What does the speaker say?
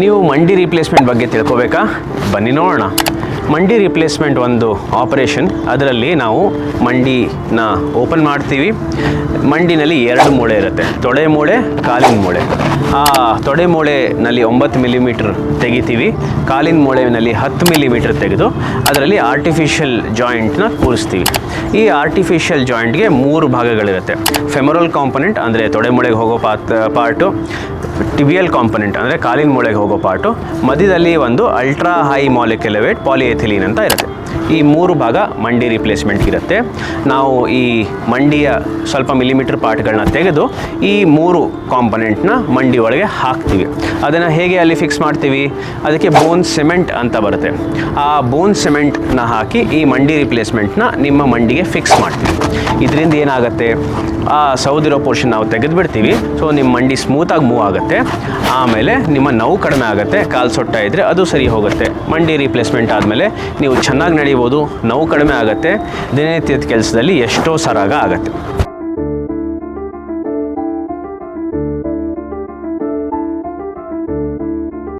ನೀವು ಮಂಡಿ ರೀಪ್ಲೇಸ್ಮೆಂಟ್ ಬಗ್ಗೆ ತಿಳ್ಕೊಬೇಕಾ? ಬನ್ನಿ ನೋಡೋಣ. ಮಂಡಿ ರಿಪ್ಲೇಸ್ಮೆಂಟ್ ಒಂದು ಆಪರೇಷನ್ ಅದರಲ್ಲಿ ನಾವು ಮಂಡಿನ ಓಪನ್ ಮಾಡ್ತೀವಿ. ಮಂಡಿನಲ್ಲಿ ಎರಡು ಮೂಳೆ ಇರುತ್ತೆ. ತೊಡೆ ಮೂಳೆ, ಕಾಲಿನ ಮೂಳೆ. ಆ ತೊಡೆ ಮೂಳೆನಲ್ಲಿ ಒಂಬತ್ತು ಮಿಲಿಮೀಟ್ರ್ ತೆಗಿತೀವಿ. ಕಾಲಿನ ಮೂಳೆನಲ್ಲಿ ಹತ್ತು ಮಿಲಿಮೀಟ್ರ್ ತೆಗೆದು ಅದರಲ್ಲಿ ಆರ್ಟಿಫಿಷಿಯಲ್ ಜಾಯಿಂಟ್ನ ಕೂರಿಸ್ತೀವಿ. ಈ ಆರ್ಟಿಫಿಷಿಯಲ್ ಜಾಯಿಂಟ್ಗೆ ಮೂರು ಭಾಗಗಳಿರುತ್ತೆ. ಫೆಮರಲ್ ಕಾಂಪೊನೆಂಟ್ ಅಂದರೆ ತೊಡೆ ಮೂಳೆಗೆ ಹೋಗೋ ಪಾತ್ ಪಾರ್ಟು ಟಿಬಿಯಲ್ ಕಾಂಪೊನೆಂಟ್ ಅಂದರೆ ಕಾಲಿನ ಮೂಳೆಗೆ ಹೋಗೋ ಪಾರ್ಟು ಮಧ್ಯದಲ್ಲಿ ಒಂದು ಅಲ್ಟ್ರಾ ಹೈ ಮಾಲಿಕ್ಯುಲವೇಟ್ ಪಾಲಿಎಥಿಲೀನ್ ಅಂತ ಇರುತ್ತೆ. ಈ ಮೂರು ಭಾಗ ಮಂಡಿ ರಿಪ್ಲೇಸ್ಮೆಂಟ್ ಇರುತ್ತೆ. ನಾವು ಈ ಮಂಡಿಯ ಸ್ವಲ್ಪ ಮಿಲಿಮೀಟರ್ ಪಾರ್ಟ್ಗಳನ್ನ ತೆಗೆದು ಈ ಮೂರು ಕಾಂಪೊನೆಂಟ್ನ ಮಂಡಿ ಒಳಗೆ ಹಾಕ್ತೀವಿ. ಅದನ್ನು ಹೇಗೆ ಅಲ್ಲಿ ಫಿಕ್ಸ್ ಮಾಡ್ತೀವಿ? ಅದಕ್ಕೆ ಬೋನ್ ಸಿಮೆಂಟ್ ಅಂತ ಬರುತ್ತೆ. ಆ ಬೋನ್ ಸಿಮೆಂಟ್ನ ಹಾಕಿ ಈ ಮಂಡಿ ರಿಪ್ಲೇಸ್ಮೆಂಟ್ನ ನಿಮ್ಮ ಮಂಡಿಗೆ ಫಿಕ್ಸ್ ಮಾಡ್ತೀವಿ. ಇದರಿಂದ ಏನಾಗುತ್ತೆ? ಆ, ಸೌದಿರೋ ಪೋರ್ಷನ್ ನಾವು ತೆಗೆದುಬಿಡ್ತೀವಿ. ಸೊ ನಿಮ್ಮ ಮಂಡಿ ಸ್ಮೂತಾಗಿ ಮೂವ್ ಆಗುತ್ತೆ. ಆಮೇಲೆ ನಿಮ್ಮ ನೋವು ಕಡಿಮೆ ಆಗುತ್ತೆ. ಕಾಲು ಸೊಟ್ಟ ಇದ್ದರೆ ಅದು ಸರಿ ಹೋಗುತ್ತೆ. ಮಂಡಿ ರೀಪ್ಲೇಸ್ಮೆಂಟ್ ಆದಮೇಲೆ ನೀವು ಚೆನ್ನಾಗಿ ನಡಿಬೋದು. ನೋವು ಕಡಿಮೆ ಆಗುತ್ತೆ. ದಿನನಿತ್ಯದ ಕೆಲಸದಲ್ಲಿ ಎಷ್ಟೋ ಸರಾಗ ಆಗುತ್ತೆ.